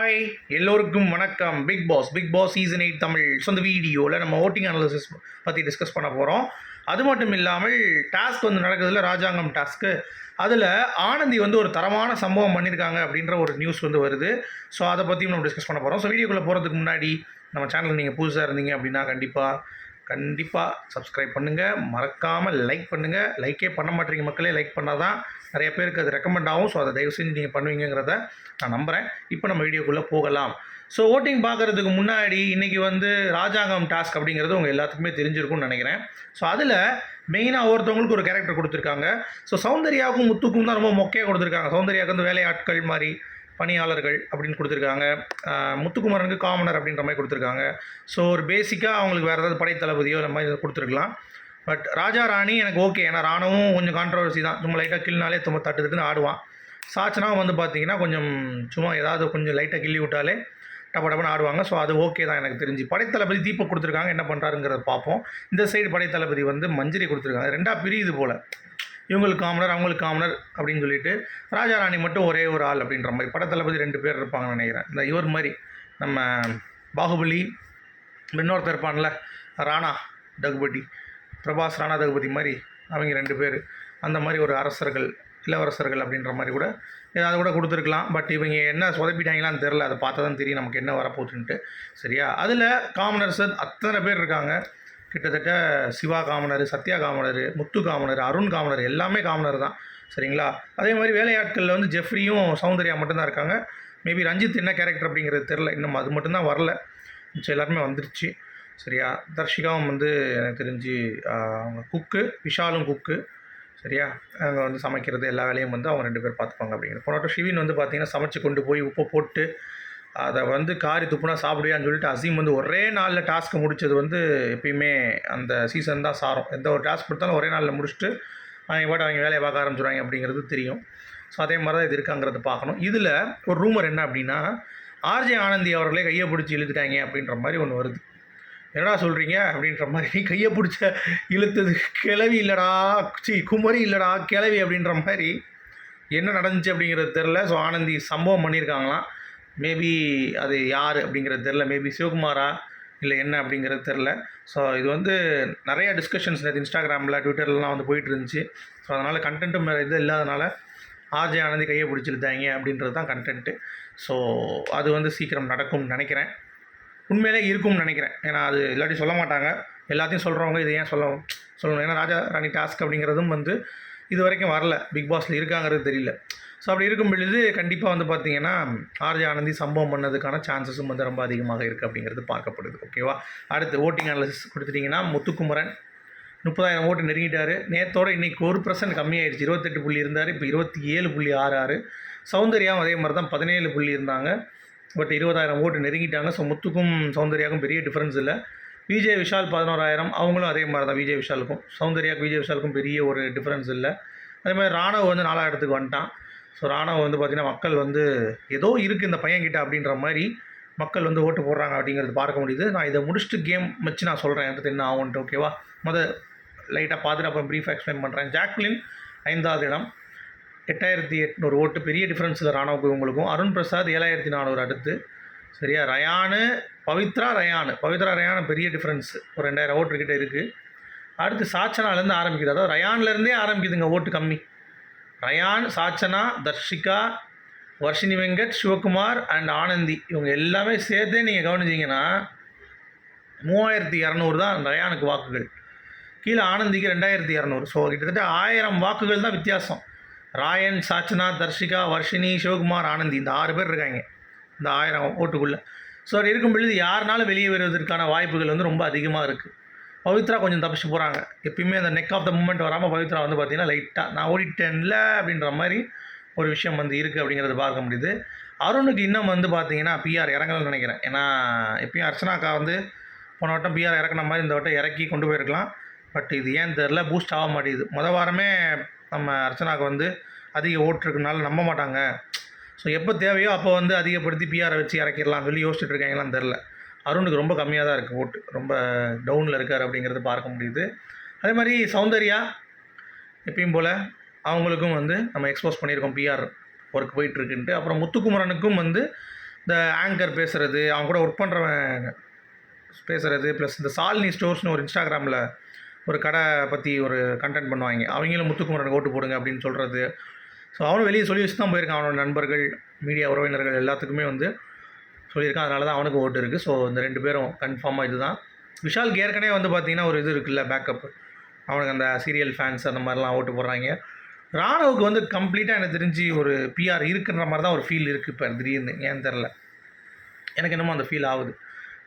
Hi எல்லோருக்கும் வணக்கம். Big boss big boss season eight Tamil so அந்த வீடியோவில் நம்ம ஓட்டிங் அனாலிசிஸ் பற்றி டிஸ்கஸ் பண்ண போகிறோம் அது மட்டும் இல்லாமல் டாஸ்க் வந்து நடக்குதுல ராஜாங்கம் டாஸ்க்கு அதில் ஆனந்தி வந்து ஒரு தரமான சம்பவம் பண்ணியிருக்காங்க அப்படின்ற ஒரு நியூஸ் வந்து வருது. ஸோ அதை பற்றியும் நம்ம டிஸ்கஸ் பண்ண போகிறோம் ஸோ வீடியோக்குள்ளே போகிறதுக்கு முன்னாடி நம்ம சேனல் நீங்கள் புதுசாக இருந்தீங்க அப்படின்னா கண்டிப்பாக கண்டிப்பாக சப்ஸ்கிரைப் பண்ணுங்கள் மறக்காமல் லைக் பண்ணுங்கள் லைக்கே பண்ண மாட்டீங்க மக்களே. லைக் பண்ணால் தான் நிறைய பேருக்கு அது ரெக்கமெண்ட் ஆகும். ஸோ அதை தயவு செஞ்சு நீங்கள் பண்ணுவீங்கிறத நான் நம்புகிறேன் இப்போ நம்ம வீடியோக்குள்ளே போகலாம். ஸோ ஓட்டிங் பார்க்குறதுக்கு முன்னாடி இன்றைக்கி வந்து ராஜாங்கம் டாஸ்க் அப்படிங்கிறது உங்கள் எல்லாத்துக்குமே தெரிஞ்சிருக்கும்னு நினைக்கிறேன். ஸோ அதில் மெயினாக ஒவ்வொருத்தவங்களுக்கு ஒரு கேரக்டர் கொடுத்துருக்காங்க. ஸோ சௌந்தர்யாவுக்கும் முத்துக்கும் தான் ரொம்ப மொக்கையாக கொடுத்துருக்காங்க. சௌந்தர்யாவுக்கு வந்து வேலையாட்கள் மாதிரி பணியாளர்கள் அப்படின்னு கொடுத்துருக்காங்க. முத்துக்குமரனுக்கு காமனர் அப்படின்ற மாதிரி கொடுத்துருக்காங்க. ஸோ ஒரு பேசிக்காக அவங்களுக்கு வேறு ஏதாவது படைத்தளபதியோ இந்த மாதிரி கொடுத்துருக்கலாம். பட் ராஜா ராணி எனக்கு ஓகே ஏன்னா ராணுவம் கொஞ்சம் கான்ட்ரவர்சி தான். சும்மா லைட்டாக கிள்னாலே தும்ப தட்டு தட்டுன்னு ஆடுவான். சாச்சனா வந்து பார்த்தீங்கன்னா கொஞ்சம் சும்மா ஏதாவது கொஞ்சம் லைட்டாக கிள்ளி விட்டாலே டப்ப டப்பன்னு ஆடுவாங்க. ஸோ அது ஓகே தான் எனக்கு தெரிஞ்சு. படைத்தளபதி தீபக் கொடுத்துருக்காங்க. என்ன பண்ணுறாருங்கிறத பார்ப்போம். இந்த சைடு படைத்தளபதி வந்து மஞ்சரி கொடுத்துருக்காங்க. ரெண்டாக பிரியுது போல். இவங்களுக்கு காமனர் அவங்களுக்கு காமனர் அப்படின்னு சொல்லிட்டு ராஜா ராணி மட்டும் ஒரே ஒரு ஆள் அப்படின்ற மாதிரி. படத்தளபதி ரெண்டு பேர் இருப்பாங்கன்னு நினைக்கிறேன். இந்த இவர் மாதிரி நம்ம பாகுபலி இன்னொருத்தர் இருப்பான்ல ராணா தகுபதி பிரபாஸ் ராணா தகுபதி மாதிரி அவங்க ரெண்டு பேர். அந்த மாதிரி ஒரு அரசர்கள் இளவரசர்கள் அப்படின்ற மாதிரி கூட ஏதாவது கூட கொடுத்துருக்கலாம். பட் இவங்க என்ன சொதப்பிட்டாங்களான்னு தெரில அதை பார்த்தா தான் தெரியும் நமக்கு என்ன வரப்போகுதுன்ட்டு. சரியா? அதில் காமனர்ஸ் அத்தனை பேர் இருக்காங்க. கிட்டத்தட்ட Siva commoner Sathya commoner Muthu commoner Arun commoner எல்லாமே காமனர் தான். சரிங்களா? அதே மாதிரி வேலையாட்களில் வந்து ஜெஃப்ரியும் சௌந்தர்யா மட்டும்தான் இருக்காங்க. மேபி ரஞ்சித் என்ன கேரக்டர் அப்படிங்கிறது தெரில இன்னும் அது மட்டும்தான் வரல. மிச்சம் எல்லாருமே வந்துருச்சு. சரியா? தர்ஷிகாவும் வந்து எனக்கு தெரிஞ்சு அவங்க குக்கு விஷாலும் குக்கு. சரியா? அவங்க வந்து சமைக்கிறது எல்லா வேலையும் வந்து அவங்க ரெண்டு பேர் பார்த்துப்பாங்க அப்படிங்கிற. போனோட்ட ஷிவின் வந்து பார்த்திங்கன்னா சமைச்சு கொண்டு போய் உப்பு போட்டு அதை வந்து காரி துப்புனா சாப்பிடுவியான்னு சொல்லிட்டு அசீம் வந்து ஒரே நாளில் டாஸ்க்கை முடிச்சது வந்து எப்பயுமே அந்த சீசன் தான் சாரும். எந்த ஒரு டாஸ்க் கொடுத்தாலும் ஒரே நாளில் முடிச்சுட்டு அவங்க பாட்டு அவங்க வேலையை பார்க்க ஆரம்பிச்சிடுவாங்க அப்படிங்கிறது தெரியும். ஸோ அதே மாதிரி தான் இது இருக்காங்கிறத பார்க்கணும். இதில் ஒரு ரூமர் என்ன அப்படின்னா ஆர்ஜே ஆனந்தி அவர்களே கையை பிடிச்சி இழுத்துட்டாங்க அப்படின்ற மாதிரி ஒன்று வருது. என்னடா சொல்கிறீங்க அப்படின்ற மாதிரி கையை பிடிச்ச இழுத்தது கிளவி இல்லைடா சி குமரி இல்லைடா கிளவி அப்படின்ற மாதிரி என்ன நடந்துச்சு அப்படிங்கிறது தெரில ஸோ ஆனந்தி சம்பவம் பண்ணியிருக்காங்களாம். மேபி அது யார் அப்படிங்கிறது தெரில மேபி சிவகுமாரா இல்லை என்ன அப்படிங்கிறது தெரில ஸோ இது வந்து நிறைய டிஸ்கஷன்ஸ் நேற்று இன்ஸ்டாகிராமில் ட்விட்டர்லாம் வந்து போயிட்டு இருந்துச்சு. ஸோ அதனால் கண்டென்ட்டும் இது இல்லாதனால ஆர்ஜே ஆனந்தி கையை பிடிச்சிருந்தாங்க அப்படின்றது தான் கண்டென்ட்டு ஸோ அது வந்து சீக்கிரம் நடக்கும்னு நினைக்கிறேன். உண்மையிலே இருக்கும்னு நினைக்கிறேன். ஏன்னா அது இல்லாட்டி சொல்ல மாட்டாங்க. எல்லாத்தையும் சொல்கிறவங்க இது ஏன் சொல்ல சொல்லணும்? ஏன்னா ராஜா ராணி டாஸ்க் அப்படிங்கிறதும் வந்து இது வரைக்கும் வரல. பிக் பாஸில் இருக்காங்கிறது தெரியல. ஸோ அப்படி இருக்கும் பொழுது கண்டிப்பாக வந்து பார்த்தீங்கன்னா ஆர்ஜே ஆனந்தி சம்பவம் பண்ணதுக்கான சான்சஸும் வந்து ரொம்ப அதிகமாக இருக்குது அப்படிங்கிறது பார்க்கப்படுது. ஓகேவா அடுத்து ஓட்டிங் அனாலிசிஸ் கொடுத்துட்டிங்கன்னா முத்துக்குமரன் முப்பதாயிரம் ஓட்டு நெருங்கிட்டார். நேற்றோட இன்றைக்கி ஒரு பர்சன்ட் கம்மியாயிடுச்சு இருபத்தெட்டு புள்ளி இருந்தார். இப்போ இருபத்தி ஏழு புள்ளி ஆறு ஆறு சௌந்தர்யாவும் அதே மாதிரி தான் பதினேழு புள்ளி இருந்தாங்க. பட் இருபதாயிரம் ஓட்டு நெருங்கிட்டாங்க. ஸோ முத்துக்கும் சௌந்தர்யாவுக்கும் பெரிய டிஃப்ரென்ஸ் இல்லை. விஜய் விஷால் பதினோராயிரம். அவங்களும் அதே மாதிரி தான் விஜய் விஷாலுக்கும். சௌந்தர்யாவுக்கு விஜய் விஷாலுக்கும் பெரிய ஒரு டிஃப்ரென்ஸ் இல்லை. அதே மாதிரி ராணவ் வந்து நாலாயிரத்துக்கு வந்துட்டான். ஸோ ராணவ் வந்து பார்த்திங்கன்னா மக்கள் வந்து ஏதோ இருக்குது இந்த பையன்கிட்ட அப்படின்ற மாதிரி மக்கள் வந்து ஓட்டு போடுறாங்க அப்படிங்கிறது பார்க்க முடியுது. நான் இதை முடிச்சுட்டு கேம் வச்சு நான் சொல்கிறேன் எனக்கு என்ன ஆகும்ன்ட்டு ஓகேவா முத லைட்டாக பார்த்துட்டு அப்புறம் ப்ரீஃபாக எக்ஸ்பிளைன் பண்ணுறேன் ஜாக்லின் ஐந்தாவது இடம். எட்டாயிரத்தி எட்நூறு ஓட்டு. பெரிய டிஃப்ரென்ஸில் ராணுவுக்கு உங்களுக்கும். அருண் பிரசாத் ஏழாயிரத்தி நானூறு அடுத்து. சரியா? Rayon Pavithra rayon. Pavithra rayon பெரிய டிஃப்ரென்ஸ் ஒரு ரெண்டாயிரம் ஓட்டுக்கிட்ட இருக்குது அடுத்து சாச்சனாலேருந்து ஆரம்பிக்குது. அதாவது ரயான்லேருந்தே ஆரம்பிக்குதுங்க ஓட்டு கம்மி. ரயான் சாச்சனா தர்ஷிகா வர்ஷினி வெங்கட் சிவகுமார் அண்ட் ஆனந்தி. இவங்க எல்லாமே சேர்த்தே நீங்கள் கவனிச்சிங்கன்னா மூவாயிரத்தி இரநூறு தான் ரயானுக்கு வாக்குகள். கீழே ஆனந்திக்கு ரெண்டாயிரத்தி இரநூறு. ஸோ கிட்டத்தட்ட ஆயிரம் வாக்குகள் தான் வித்தியாசம். ராயன் சாச்சனா தர்ஷிகா வர்ஷினி சிவகுமார் ஆனந்தி. இந்த ஆறு பேர் இருக்காங்க இந்த ஆயிரம் ஓட்டுக்குள்ளே. ஸோ இருக்கும் பொழுது யாருனாலும் வெளியே வருவதற்கான வாய்ப்புகள் வந்து ரொம்ப அதிகமாக இருக்குது பவித்ரா கொஞ்சம் தப்பிச்சு போகிறாங்க எப்பயுமே அந்த நெக் ஆஃப் த மூமெண்ட் வராமல் பவித்ரா வந்து பார்த்திங்கன்னா லைட்டாக நான் ஓடிட்டேன்ல அப்படின்ற மாதிரி ஒரு விஷயம் வந்து இருக்குது அப்படிங்கிறது பார்க்க முடியுது. அருணுக்கு இன்னும் வந்து பார்த்தீங்கன்னா பிஆர் இறங்கலன்னு நினைக்கிறேன். ஏன்னா எப்பயும் அர்ச்சனாக்கா வந்து போன வட்டம் பிஆர் இறக்குன மாதிரி இந்த வட்டம் இறக்கி கொண்டு போயிருக்கலாம். பட் இது ஏன் தெரில பூஸ்ட் ஆக மாட்டேங்குது. மொதல் வாரமே நம்ம அர்ச்சனாக்கு வந்து அதிக ஓட்டு நம்ப மாட்டாங்க. ஸோ எப்போ தேவையோ அப்போ வந்து அதிகப்படுத்தி பிஆரை வச்சு இறக்கிடலாம் சொல்லி யோசிச்சுட்டு இருக்காங்களான்னு தெரில அருணுக்கு ரொம்ப கம்மியாக தான் இருக்குது ஓட்டு ரொம்ப டவுனில் இருக்கார் அப்படிங்கிறது பார்க்க முடியுது. அதே மாதிரி சௌந்தர்யா எப்பயும் போல் அவங்களுக்கும் வந்து நம்ம எக்ஸ்போஸ் பண்ணியிருக்கோம் பிஆர் ஒர்க் போயிட்டுருக்குன்ட்டு அப்புறம் முத்துக்குமரனுக்கும் வந்து இந்த ஆங்கர் பேசுகிறது அவங்க கூட ஒர்க் பண்ணுறவன் பேசுகிறது ப்ளஸ் இந்த சாலினி ஸ்டோர்ஸ்னு ஒரு இன்ஸ்டாகிராமில் ஒரு கடை பற்றி ஒரு கண்டென்ட் பண்ணுவாங்க. அவங்களும் முத்துக்குமரனுக்கு ஓட்டு போடுங்க அப்படின்னு சொல்கிறது ஸோ அவனும் வெளியே சொல்லி வச்சு தான் போயிருக்கான். அவனோட நண்பர்கள் மீடியா உறவினர்கள் எல்லாத்துக்குமே வந்து சொல்லியிருக்கான். அதனால தான் அவனுக்கு ஓட்டு இருக்குது ஸோ இந்த ரெண்டு பேரும் கன்ஃபார்மாக இதுதான். விஷாலுக்கு ஏற்கனவே வந்து பார்த்தீங்கன்னா ஒரு இது இருக்குல்ல பேக்கப் அவனுக்கு அந்த சீரியல் ஃபேன்ஸ் அந்த மாதிரிலாம் ஓட்டு போடுறாங்க. ராணுவுக்கு வந்து கம்ப்ளீட்டாக எனக்கு தெரிஞ்சு ஒரு பிஆர் இருக்குன்ற மாதிரி தான் ஒரு ஃபீல் இருக்குது இப்போ. திடீர்னு. ஏன்னு தெரில எனக்கு என்னமோ அந்த ஃபீல் ஆகுது.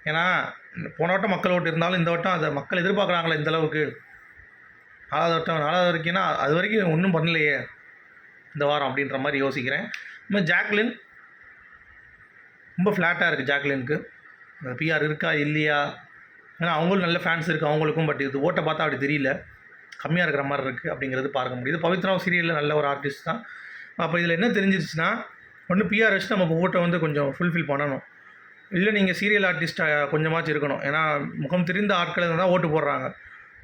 ஏன்னா போன வட்டம் மக்கள் ஓட்டு இருந்தாலும் இந்த வட்டம் அதை மக்கள் எதிர்பார்க்குறாங்களே இந்த அளவுக்கு. நாலாவது வட்டம் நாலாவது வரைக்கும்னா அது வரைக்கும் ஒன்றும் பண்ணலையே. இந்த வாரம் அப்படின்ற மாதிரி யோசிக்கிறேன். இந்த ஜாக்லின் ரொம்ப ஃப்ளாட்டாக இருக்குது ஜாக்லினுக்கு. பிஆர் இருக்கா இல்லையா? ஏன்னா அவங்களும் நல்ல ஃபேன்ஸ் இருக்குது அவங்களுக்கும் பட் இது ஓட்டை பார்த்தா அப்படி தெரியல. கம்மியாக இருக்கிற மாதிரி இருக்குது அப்படிங்கிறது பார்க்க முடியுது. பவித்ரா சீரியலில் நல்ல ஒரு ஆர்டிஸ்ட் தான். அப்போ இதில் என்ன தெரிஞ்சிருச்சுன்னா ஒன்று பிஆர் நம்ம ஓட்டை வந்து கொஞ்சம் ஃபுல்ஃபில் பண்ணணும். இல்லை நீங்கள் சீரியல் ஆர்டிஸ்ட்டாக கொஞ்சமாச்சும் இருக்கணும். ஏன்னா முகம் தெரிந்த ஆட்கள் தான் ஓட்டு போடுறாங்க.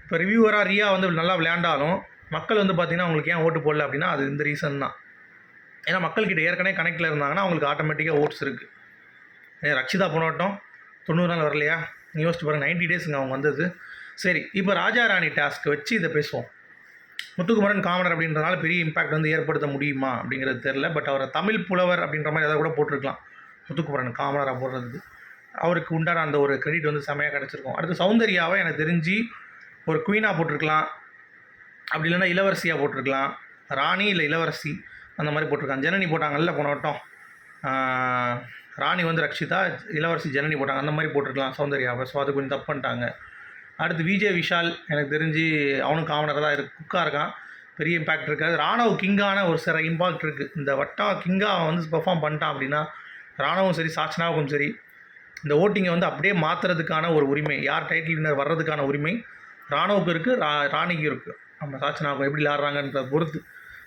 இப்போ ரிவ்யூவராக ரியா வந்து நல்லா விளையாண்டாலும் மக்கள் வந்து பார்த்திங்கன்னா அவங்களுக்கு ஏன் ஓட்டு போடல அப்படின்னா அது இந்த ரீசன் தான். ஏன்னா மக்கள்கிட்ட ஏற்கனவே கனெக்டில் இருந்தாங்கன்னா அவங்களுக்கு ஆட்டோமேட்டிக்காக ஓட்ஸ் இருக்குது ஏன் ரக்ஷிதா போனோட்டம் தொண்ணூறு நாள் வரலையா? நீ யோசிச்சு பாருங்க நைன்டி டேஸுங்க அவங்க வந்தது. சரி இப்போ ராஜா ராணி டாஸ்க் வச்சு இதை பேசுவோம். முத்துக்குமரன் காமனர் அப்படின்றனால பெரிய இம்பாக்ட் வந்து ஏற்படுத்த முடியுமா அப்படிங்கிறது தெரில பட் அவரை தமிழ் புலவர் அப்படின்ற மாதிரி எதாவது கூட போட்டிருக்கலாம். முத்துக்குமரன் காமனராக போடுறது. அவருக்கு உண்டான அந்த ஒரு கிரெடிட் வந்து செமையாக கிடச்சிருக்கும். அடுத்து சௌந்தர்யாவை எனக்கு தெரிஞ்சு ஒரு குயினாக போட்டிருக்கலாம். அப்படி இல்லைன்னா இளவரசியாக போட்டிருக்கலாம். ராணி இல்லை இளவரசி அந்த மாதிரி போட்டிருக்காங்க. ஜனனி போட்டாங்கல்ல போன வட்டம். ராணி வந்து ரக்ஷிதா இளவரசி ஜனனி போட்டாங்க. அந்த மாதிரி போட்டிருக்கலாம். சௌந்தர்யாவை ஸோ அது கொஞ்சம் தப்பு பண்ணிட்டாங்க. அடுத்து விஜய் விஷால் எனக்கு தெரிஞ்சு அவனும் காமனராக தான் இருக்கு குக்காக இருக்கான். பெரிய இம்பாக்ட் இருக்காது. ராணவ் கிங்கான ஒரு சில இம்பாக்ட் இருக்குது இந்த வட்டா கிங்கா அவன் வந்து பெர்ஃபார்ம் பண்ணிட்டான் அப்படின்னா ராணவும் சரி சாட்சனாவுக்கும் சரி இந்த ஓட்டிங்கை வந்து அப்படியே மாற்றுறதுக்கான ஒரு உரிமை யார் டைட்டில் வின்னர் வர்றதுக்கான உரிமை ராணுவுக்கு இருக்குது ரா ராணிக்கும் இருக்குது நம்ம சாட்சனாவுக்கும் எப்படி விளாட்றாங்கன்றத பொறுத்து.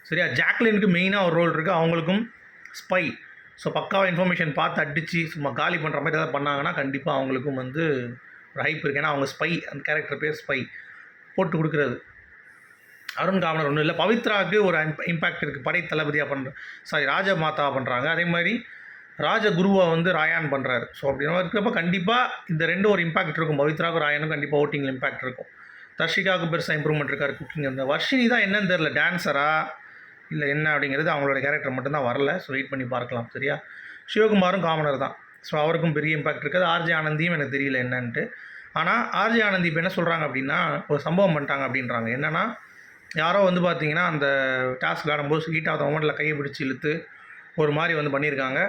சரியா? ஜாக்லினுக்கு மெயினாக ஒரு ரோல் இருக்குது அவங்களுக்கும் ஸ்பை ஸோ பக்காவாக இன்ஃபர்மேஷன் பார்த்து அடித்து சும்மா காலி பண்ணுற மாதிரி ஏதாவது பண்ணாங்கன்னா கண்டிப்பாக அவங்களுக்கும் வந்து ஒரு ஹைப் இருக்குது ஏன்னா அவங்க ஸ்பை அந்த கேரக்டர் பேர் ஸ்பை போட்டு கொடுக்குறது. அருண் காமனர் ஒன்றும் இல்லை. பவித்ராவுக்கு ஒரு இம்பாக்ட் இருக்குது படை தளபதியாக பண்ணுற சாரி ராஜ மாதாவாக பண்ணுறாங்க அதே மாதிரி ராஜகுருவை வந்து ராயான் பண்ணுறாரு ஸோ அப்படின்னா இருக்கிறப்ப கண்டிப்பாக இந்த ரெண்டும் ஒரு இம்பாக்ட் இருக்கும். பவித்ராவுக்கு ராயனுக்கும் கண்டிப்பாக ஓட்டிங்கில் இம்பாக்ட் இருக்கும். தர்ஷிகாவுக்கு பெருசாக இம்ப்ரூவ்மெண்ட் இருக்கார். குக்கிங் அந்த வர்ஷினி தான் என்னன்னு தெரில டான்ஸரா இல்லை என்ன அப்படிங்கிறது அவங்களோட கேரக்டர் மட்டும்தான் வரல. ஸோ வெயிட் பண்ணி பார்க்கலாம் சரியா? சிவகுமாரும் காமனர் தான். ஸோ அவருக்கும் பெரிய இம்பாக்ட் இருக்குது. ஆர்ஜே ஆனந்தியும் எனக்கு தெரியல என்னன்ட்டு. ஆனால் ஆர்ஜே ஆனந்தி இப்போ என்ன சொல்கிறாங்க அப்படின்னா ஒரு சம்பவம் பண்ணிட்டாங்க அப்படின்றாங்க. என்னென்னா யாரோ வந்து பார்த்தீங்கன்னா அந்த டாஸ்க் விளாடும்போது ஹீட் ஆஃப் மொமெண்ட்டில் கையை பிடிச்சி இழுத்து ஒரு மாதிரி வந்து பண்ணியிருக்காங்க.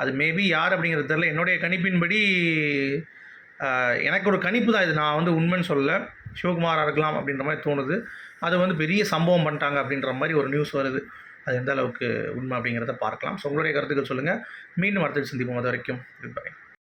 அது மேபி யார் அப்படிங்கிறது தெரில என்னுடைய கணிப்பின்படி எனக்கு ஒரு கணிப்பு தான் இது. நான் வந்து உண்மைன்னு சொல்லலை. சிவகுமாராக இருக்கலாம் அப்படின்ற மாதிரி தோணுது. அது வந்து பெரிய சம்பவம் பண்ணிட்டாங்க அப்படின்ற மாதிரி ஒரு நியூஸ் வருது. அது எந்த அளவுக்கு உண்மை அப்படிங்கிறத பார்க்கலாம். ஸோ உங்களுடைய கருத்துக்கள் சொல்லுங்கள் மீண்டும் அடுத்த சந்திப்போம். அது வரைக்கும் குட் பை